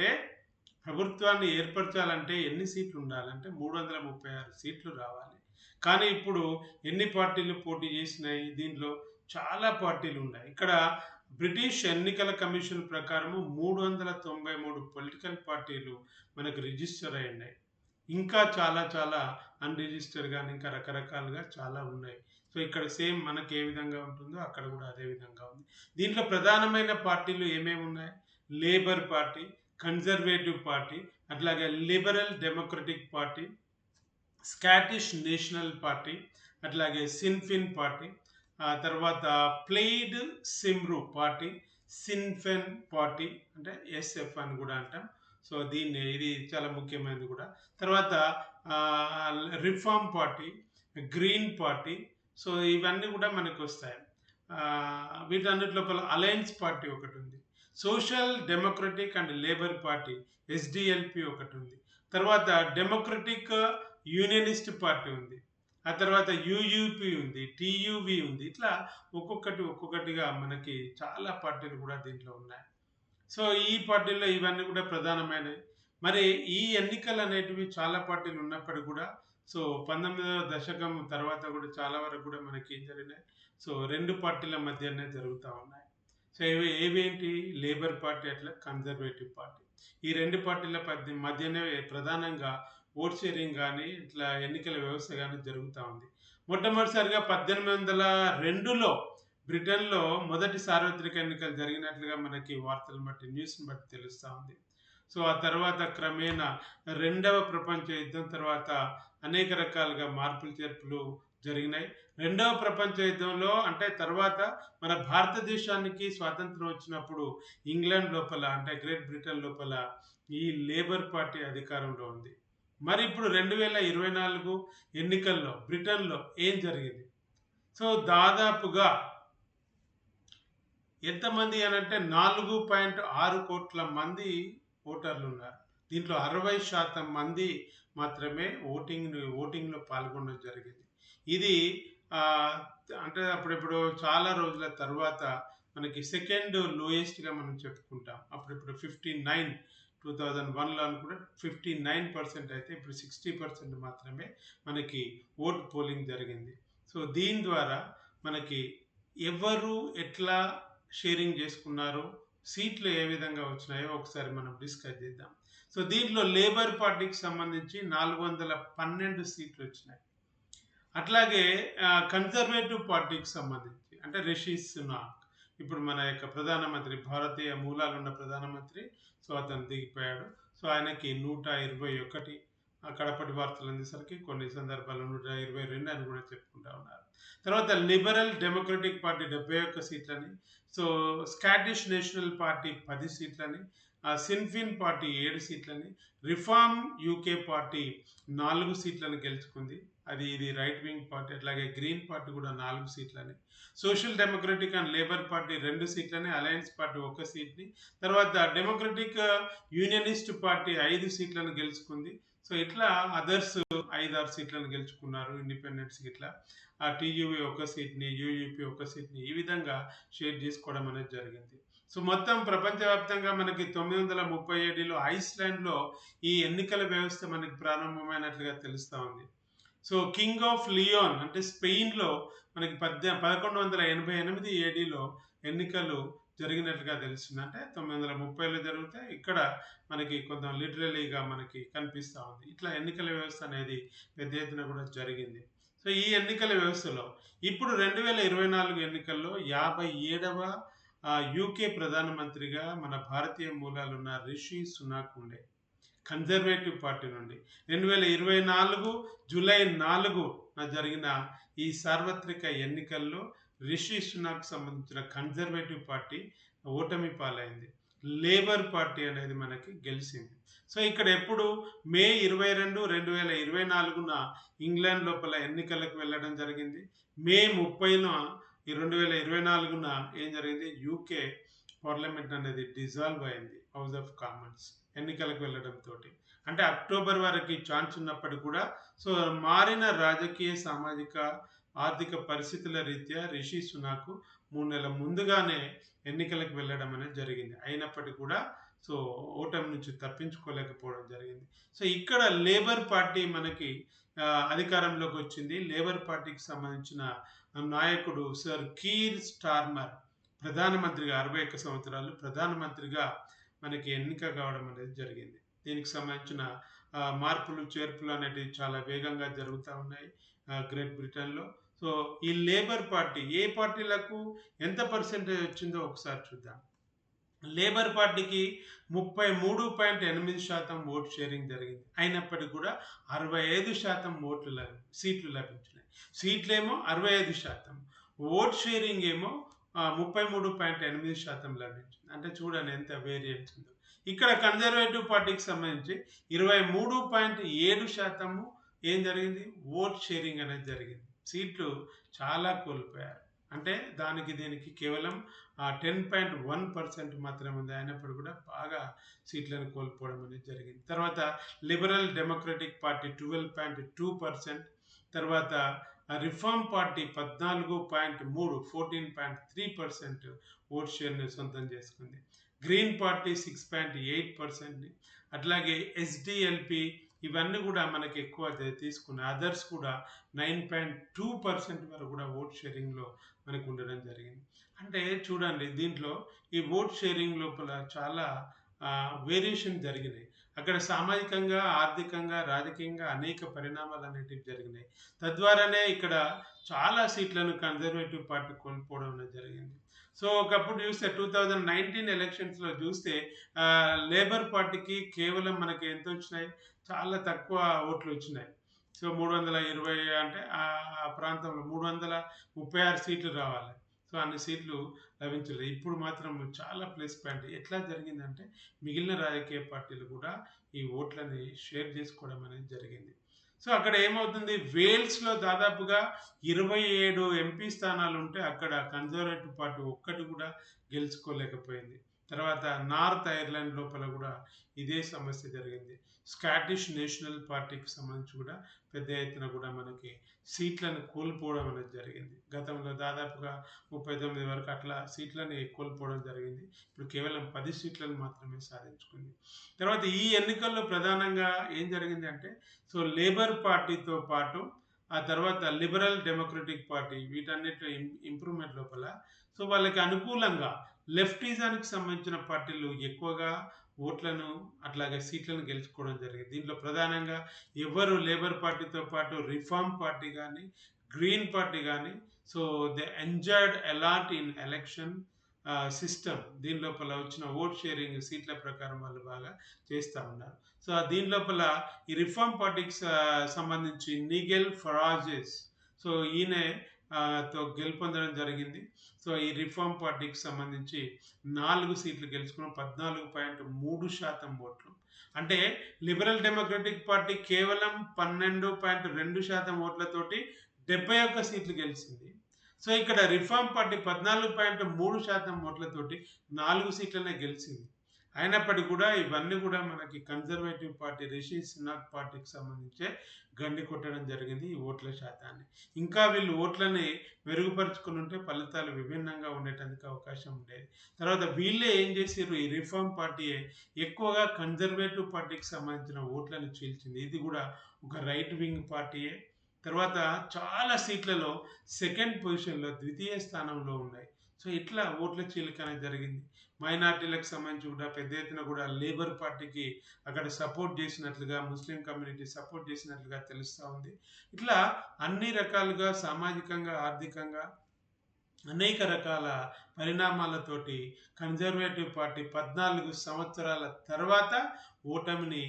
అంటే ప్రభుత్వాన్ని ఏర్పరచాలంటే ఎన్ని సీట్లు ఉండాలంటే మూడు వందల ముప్పై ఆరు సీట్లు రావాలి. కానీ ఇప్పుడు ఎన్ని పార్టీలు పోటీ చేసినాయి? దీనిలో చాలా పార్టీలు ఉన్నాయి. ఇక్కడ బ్రిటిష్ ఎన్నికల కమిషన్ ప్రకారము మూడు వందల తొంభై మూడు పొలిటికల్ పార్టీలు మనకు రిజిస్టర్ అయి ఉన్నాయి. ఇంకా చాలా చాలా అన్రిజిస్టర్ కానీ ఇంకా రకరకాలుగా చాలా ఉన్నాయి. సో ఇక్కడ సేమ్ మనకి ఏ విధంగా ఉంటుందో అక్కడ కూడా అదే విధంగా ఉంది. దీంట్లో ప్రధానమైన పార్టీలు ఏమేమి ఉన్నాయి? లేబర్ పార్టీ కన్జర్వేటివ్ పార్టీ అట్లాగే Liberal Democratic party Scottish National party అట్లాగే సిన్ఫిన్ పార్టీ ఆ తర్వాత Plaid Cymru party Sinn Fein party అంటే ఎస్ఎఫ్ అని కూడా అంటాం. సో దీన్ని ఇది చాలా ముఖ్యమైనది కూడా. తర్వాత Reform party Green party so ఇవన్నీ కూడా మనకు వస్తాయి వీటన్నిటి లోపల అలయన్స్ పార్టీ ఒకటి ఉంది. Social Democratic and Labour party SDLP ఒకటి ఉంది. తర్వాత డెమోక్రటిక్ యూనియనిస్ట్ పార్టీ ఉంది. ఆ తర్వాత యూయూపి ఉంది టీయూవి ఉంది. ఇట్లా ఒక్కొక్కటి ఒక్కొక్కటిగా మనకి చాలా పార్టీలు కూడా దీంట్లో ఉన్నాయి. సో ఈ పార్టీల్లో ఇవన్నీ కూడా ప్రధానమైనవి. మరి ఈ ఎన్నికలు అనేటివి చాలా పార్టీలు ఉన్నప్పటికీ కూడా సో పంతొమ్మిదవ దశకం తర్వాత కూడా చాలా వరకు కూడా మనకి ఏం జరిగినాయి? సో రెండు పార్టీల మధ్యనే జరుగుతూ ఉన్నాయి. సో ఇవి ఏవేంటి లేబర్ పార్టీ అట్లా కన్జర్వేటివ్ పార్టీ. ఈ రెండు పార్టీల పద్య మధ్యనే ప్రధానంగా ఓట్ షేరింగ్ కానీ ఇట్లా ఎన్నికల వ్యవస్థ కానీ జరుగుతూ ఉంది. మొట్టమొదటిసారిగా పద్దెనిమిది వందల రెండులో బ్రిటన్లో మొదటి సార్వత్రిక ఎన్నికలు జరిగినట్లుగా మనకి వార్తలు బట్టి న్యూస్ని బట్టి తెలుస్తూ ఉంది. సో ఆ తర్వాత క్రమేణా రెండవ ప్రపంచ యుద్ధం తర్వాత అనేక రకాలుగా మార్పులు చేర్పులు జరిగినాయి. రెండవ ప్రపంచ యుద్ధంలో అంటే తర్వాత మన భారతదేశానికి స్వాతంత్రం వచ్చినప్పుడు ఇంగ్లాండ్ లోపల అంటే గ్రేట్ బ్రిటన్ లోపల ఈ లేబర్ పార్టీ అధికారంలో ఉంది. మరి ఇప్పుడు రెండు వేల ఇరవై నాలుగు ఎన్నికల్లో బ్రిటన్లో ఏం జరిగింది? సో దాదాపుగా ఎంతమంది అని అంటే నాలుగు పాయింట్ ఆరు కోట్ల మంది ఓటర్లు ఉన్నారు. దీంట్లో అరవై శాతం మంది మాత్రమే ఓటింగ్ ఓటింగ్లో పాల్గొనడం జరిగింది. ఇది అంటే అప్పుడిప్పుడు చాలా రోజుల తర్వాత మనకి సెకండ్ లోయెస్ట్గా మనం చెప్పుకుంటాం. అప్పుడిప్పుడు ఫిఫ్టీ నైన్ టూ థౌజండ్ వన్లో అనుకుంటే ఫిఫ్టీ నైన్ పర్సెంట్ అయితే ఇప్పుడు సిక్స్టీ పర్సెంట్ మాత్రమే మనకి ఓట్ పోలింగ్ జరిగింది. సో దీని ద్వారా మనకి ఎవరు ఎట్లా షేరింగ్ చేసుకున్నారో సీట్లు ఏ విధంగా వచ్చినాయో ఒకసారి మనం డిస్కస్ చేద్దాం. సో దీంట్లో లేబర్ పార్టీకి సంబంధించి నాలుగు వందల పన్నెండు సీట్లు వచ్చినాయి. అట్లాగే కన్జర్వేటివ్ పార్టీకి సంబంధించి అంటే రిషి సునాక్ ఇప్పుడు మన యొక్క ప్రధానమంత్రి భారతీయ మూలాలు ఉన్న ప్రధానమంత్రి సో అతను దిగిపోయాడు. సో ఆయనకి నూట ఇరవై ఒకటి కడపటి వార్తలు అందేసరికి కొన్ని సందర్భాల్లో నూట ఇరవై రెండు అని కూడా చెప్పుకుంటా ఉన్నారు. తర్వాత లిబరల్ డెమోక్రటిక్ పార్టీ డెబ్బై ఒక్క సీట్లని సో స్కాటిష్ నేషనల్ పార్టీ పది సీట్లని సిన్ఫిన్ పార్టీ ఏడు సీట్లని రిఫార్మ్ యూకే పార్టీ నాలుగు సీట్లను గెలుచుకుంది. అది ఇది రైట్ వింగ్ పార్టీ అట్లాగే గ్రీన్ పార్టీ కూడా నాలుగు సీట్లని. Social Democratic and Labour party రెండు సీట్లని అలయన్స్ పార్టీ ఒక సీట్ని. తర్వాత డెమోక్రటిక్ యూనియనిస్ట్ uh, పార్టీ ఐదు సీట్లను గెలుచుకుంది. సో ఇట్లా అదర్స్ ఐదు ఆరు సీట్లను గెలుచుకున్నారు ఇండిపెండెన్స్ ఇట్లా. ఆ టీయూవీ ఒక సీట్ని యూయూపీ ఒక సీట్ని ఈ విధంగా షేర్ చేసుకోవడం అనేది జరిగింది. సో మొత్తం ప్రపంచవ్యాప్తంగా మనకి తొమ్మిది వందల ముప్పై ఏడులో ఐస్లాండ్లో ఈ ఎన్నికల వ్యవస్థ మనకి ప్రారంభమైనట్లుగా తెలుస్తూ ఉంది. సో కింగ్ ఆఫ్ లియోన్ అంటే స్పెయిన్లో మనకి పద్దె పదకొండు వందల ఎనభై ఎనిమిది ఏడీలో ఎన్నికలు జరిగినట్లుగా తెలుస్తుంది. అంటే తొమ్మిది వందల ముప్పైలో జరిగితే ఇక్కడ మనకి కొంత లిటరలీగా మనకి కనిపిస్తూ ఉంది. ఇట్లా ఎన్నికల వ్యవస్థ అనేది పెద్ద ఎత్తున కూడా జరిగింది. సో ఈ ఎన్నికల వ్యవస్థలో ఇప్పుడు రెండు వేల ఇరవై నాలుగు ఎన్నికల్లో యాభై ఏడవ యూకే ప్రధానమంత్రిగా మన భారతీయ మూలాలు ఉన్న రిషి సునాక్ ఉండే. కన్జర్వేటివ్ పార్టీ నుండి. రెండు వేల ఇరవై నాలుగు జూలై నాలుగు జరిగిన ఈ సార్వత్రిక ఎన్నికల్లో రిషి సునాక్ సంబంధించిన కన్జర్వేటివ్ పార్టీ ఓటమి పాలైంది. లేబర్ పార్టీ అనేది మనకి గెలిచింది. సో ఇక్కడ ఎప్పుడు? మే ఇరవై రెండు రెండు వేల ఇరవై నాలుగున ఇంగ్లాండ్ లోపల ఎన్నికలకు వెళ్ళడం జరిగింది. మే ముప్పైన ఈ రెండు వేల ఇరవై నాలుగున ఏం జరిగింది? యూకే పార్లమెంట్ అనేది డిజాల్వ్ అయింది హౌస్ ఆఫ్ కామన్స్ ఎన్నికలకు వెళ్ళడంతో అంటే అక్టోబర్ వరకు ఛాన్స్ ఉన్నప్పటికీ కూడా సో మారిన రాజకీయ సామాజిక ఆర్థిక పరిస్థితుల రీత్యా రిషి సునాకు మూడు నెలల ముందుగానే ఎన్నికలకు వెళ్ళడం అనేది జరిగింది. అయినప్పటికీ కూడా సో ఓటమి నుంచి తప్పించుకోలేకపోవడం జరిగింది. సో ఇక్కడ లేబర్ పార్టీ మనకి అధికారంలోకి వచ్చింది. లేబర్ పార్టీకి సంబంధించిన నాయకుడు సర్ కీర్ స్టార్మర్. ప్రధానమంత్రిగా అరవై ఒక్క సంవత్సరాలు ప్రధానమంత్రిగా మనకి ఎన్నిక కావడం అనేది జరిగింది. దీనికి సంబంధించిన మార్పులు చేర్పులు అనేటివి చాలా వేగంగా జరుగుతూ ఉన్నాయి గ్రేట్ బ్రిటన్లో. సో ఈ లేబర్ పార్టీ ఏ పార్టీలకు ఎంత పర్సెంటేజ్ వచ్చిందో ఒకసారి చూద్దాం. లేబర్ పార్టీకి ముప్పై మూడు పాయింట్ ఎనిమిది శాతం ఓట్ షేరింగ్ జరిగింది. అయినప్పటికీ కూడా అరవై ఐదు శాతం ఓట్లు లభి సీట్లు లభించినాయి సీట్లేమో అరవై ఐదు శాతం. ఓట్ షేరింగ్ ఏమో ముప్పై మూడు పాయింట్ ఎనిమిది శాతం లభించింది. అంటే చూడండి ఎంత వేరియంట్స్ ఉందో. ఇక్కడ కన్జర్వేటివ్ పార్టీకి సంబంధించి ఇరవై మూడు పాయింట్ ఏడు శాతము ఏం జరిగింది? ఓట్ షేరింగ్ అనేది జరిగింది. సీట్లు చాలా కోల్పోయారు. అంటే దానికి దీనికి కేవలం టెన్ పాయింట్ వన్ పర్సెంట్ మాత్రమే ఉంది. అయినప్పుడు కూడా బాగా సీట్లను కోల్పోవడం అనేది జరిగింది. తర్వాత Liberal Democratic party twelve point two percent తర్వాత రిఫార్మ్ పార్టీ పద్నాలుగు పాయింట్ మూడు fourteen point three percent vote షేర్ని సొంతం చేసుకుంది. Green party six point eight పర్సెంట్ని అట్లాగే ఎస్డిఎల్పి ఇవన్నీ కూడా మనకి ఎక్కువ తీసుకున్న అదర్స్ కూడా నైన్ పాయింట్ టూ పర్సెంట్ వరకు కూడా ఓట్ షేరింగ్లో మనకు ఉండడం జరిగింది. అంటే చూడండి దీంట్లో ఈ ఓట్ షేరింగ్ లోపల చాలా వేరియేషన్ జరిగినాయి. అక్కడ సామాజికంగా ఆర్థికంగా రాజకీయంగా అనేక పరిణామాలు అనేటివి జరిగినాయి. తద్వారానే ఇక్కడ చాలా సీట్లను కన్జర్వేటివ్ పార్టీ కోల్పోవడం అనేది జరిగింది. సో ఒకప్పుడు చూస్తే టూ థౌజండ్ నైన్టీన్ ఎలక్షన్స్లో చూస్తే లేబర్ పార్టీకి కేవలం మనకి ఎంత వచ్చినాయి? చాలా తక్కువ ఓట్లు వచ్చినాయి. సో మూడు వందల ఇరవై అంటే ఆ ఆ ప్రాంతంలో మూడు వందల ముప్పై ఆరు సీట్లు రావాలి. సో అన్ని సీట్లు లభించలేదు ఇప్పుడు మాత్రం చాలా ప్లస్ పాయింట్. ఎట్లా జరిగిందంటే మిగిలిన రాజకీయ పార్టీలు కూడా ఈ ఓట్లని షేర్ చేసుకోవడం అనేది జరిగింది. సో అక్కడ ఏమవుతుంది? వేల్స్లో దాదాపుగా ఇరవై ఏడు ఎంపీ స్థానాలు ఉంటే అక్కడ కన్జర్వేటివ్ పార్టీ ఒక్కటి కూడా గెలుచుకోలేకపోయింది. తర్వాత నార్త్ ఐర్లాండ్ లోపల కూడా ఇదే సమస్య జరిగింది. స్కాటిష్ నేషనల్ పార్టీకి సంబంధించి కూడా పెద్ద ఎత్తున కూడా మనకి సీట్లను కోల్పోవడం అనేది జరిగింది. గతంలో దాదాపుగా ముప్పై తొమ్మిది వరకు అట్లా సీట్లని కోల్పోవడం జరిగింది. ఇప్పుడు కేవలం పది సీట్లను మాత్రమే సాధించుకుంది. తర్వాత ఈ ఎన్నికల్లో ప్రధానంగా ఏం జరిగింది అంటే సో లేబర్ పార్టీతో పాటు ఆ తర్వాత లిబరల్ డెమోక్రటిక్ పార్టీ వీటన్నిటి ఇంప్రూవ్మెంట్ లోపల సో వాళ్ళకి అనుకూలంగా లెఫ్టిజానికి సంబంధించిన పార్టీలు ఎక్కువగా ఓట్లను అట్లాగే సీట్లను గెలుచుకోవడం జరిగింది. దీంట్లో ప్రధానంగా ఎవరు లేబర్ పార్టీతో పాటు రిఫార్మ్ పార్టీ కానీ గ్రీన్ పార్టీ కానీ so they enjoyed a lot in election system. దీని లోపల వచ్చిన ఓట్ షేరింగ్ సీట్ల ప్రకారం వాళ్ళు బాగా చేస్తూ ఉన్నారు. సో దీని లోపల ఈ రిఫార్మ్ పార్టీకి సంబంధించి నిగెల్ ఫరాజెస్ సో ఈయన తో గెలుపొందడం జరిగింది. సో ఈ రిఫార్మ్ పార్టీకి సంబంధించి నాలుగు సీట్లు గెలుచుకున్న పద్నాలుగు పాయింట్ మూడు శాతం ఓట్లు. అంటే లిబరల్ డెమోక్రటిక్ పార్టీ కేవలం పన్నెండు పాయింట్ రెండు శాతం ఓట్లతోటి డెబ్బై ఒక్క సీట్లు గెలిచింది. సో ఇక్కడ రిఫార్మ్ పార్టీ పద్నాలుగు పాయింట్ మూడు శాతం ఓట్లతోటి నాలుగు సీట్లనే గెలిచింది. అయినప్పటికీ కూడా ఇవన్నీ కూడా మనకి కన్జర్వేటివ్ పార్టీ రిషి సినాక్ పార్టీకి సంబంధించే గండి కొట్టడం జరిగింది ఈ ఓట్ల శాతాన్ని. ఇంకా వీళ్ళు ఓట్లని మెరుగుపరుచుకుని ఉంటే ఫలితాలు విభిన్నంగా ఉండేటందుకు అవకాశం ఉండేది. తర్వాత వీళ్ళే ఏం చేసారు ఈ రిఫార్మ్ పార్టీ ఎక్కువగా కన్జర్వేటివ్ పార్టీకి సంబంధించిన ఓట్లను చీల్చింది. ఇది కూడా ఒక రైట్ వింగ్ పార్టీయే. తర్వాత చాలా సీట్లలో సెకండ్ పొజిషన్లో ద్వితీయ స్థానంలో ఉన్నాయి. సో ఇట్లా ఓట్ల చీలిక అనేది జరిగింది? మైనార్టీలకు సంబంధించి కూడా పెద్ద ఎత్తున కూడా లేబర్ పార్టీకి అక్కడ సపోర్ట్ చేసినట్లుగా ముస్లిం కమ్యూనిటీ సపోర్ట్ చేసినట్లుగా తెలుస్తూ ఉంది. ఇట్లా అన్ని రకాలుగా సామాజికంగా ఆర్థికంగా అనేక రకాల పరిణామాలతోటి కన్జర్వేటివ్ పార్టీ పద్నాలుగు సంవత్సరాల తర్వాత ఓటమిని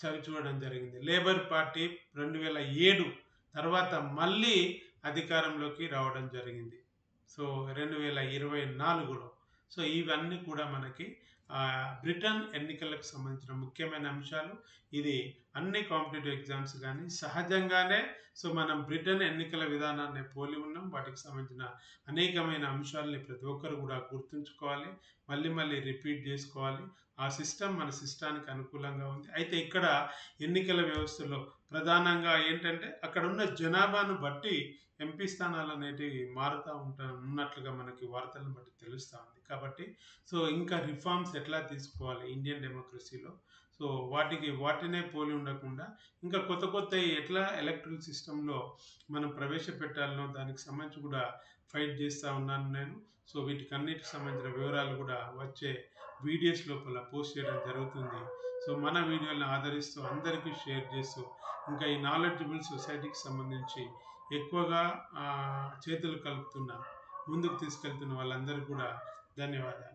చవిచూడడం జరిగింది. లేబర్ పార్టీ రెండు వేల ఏడు తర్వాత మళ్ళీ అధికారంలోకి రావడం జరిగింది. సో రెండు వేల ఇరవై నాలుగులో. సో ఇవన్నీ కూడా మనకి బ్రిటన్ ఎన్నికలకు సంబంధించిన ముఖ్యమైన అంశాలు. ఇది అన్ని కాంపిటేటివ్ ఎగ్జామ్స్ కానీ సహజంగానే సో మనం బ్రిటన్ ఎన్నికల విధానాన్ని పోలి ఉన్నాం. వాటికి సంబంధించిన అనేకమైన అంశాలని ప్రతి ఒక్కరు కూడా గుర్తుంచుకోవాలి. మళ్ళీ మళ్ళీ రిపీట్ చేసుకోవాలి. ఆ సిస్టమ్ మన సిస్టానికి అనుకూలంగా ఉంది. అయితే ఇక్కడ ఎన్నికల వ్యవస్థలో ప్రధానంగా ఏంటంటే అక్కడ ఉన్న జనాభాను బట్టి ఎంపీ స్థానాలు అనేటివి మారుతూ ఉంటా ఉన్నట్లుగా మనకి వార్తలను బట్టి తెలుస్తూ ఉంది. కాబట్టి సో ఇంకా రిఫార్మ్స్ ఎట్లా తీసుకోవాలి ఇండియన్ డెమోక్రసీలో సో వాటికి వాటినే పోలి ఉండకుండా ఇంకా కొత్త కొత్త ఎట్లా ఎలక్ట్రిక్ సిస్టంలో మనం ప్రవేశపెట్టాలనో దానికి సంబంధించి కూడా ఫైట్ చేస్తూ ఉన్నాను నేను. సో వీటికన్నిటికి సంబంధించిన వివరాలు కూడా వచ్చే వీడియోస్ లోపల పోస్ట్ చేయడం జరుగుతుంది. సో మన వీడియోలను ఆదరిస్తూ అందరికీ షేర్ చేస్తూ ఇంకా ఈ నాలెడ్జబుల్ సొసైటీకి సంబంధించి ఎక్కువగా చేతులు కలుపుతున్న ముందుకు తీసుకెళ్తున్న వాళ్ళందరికీ కూడా ధన్యవాదాలు.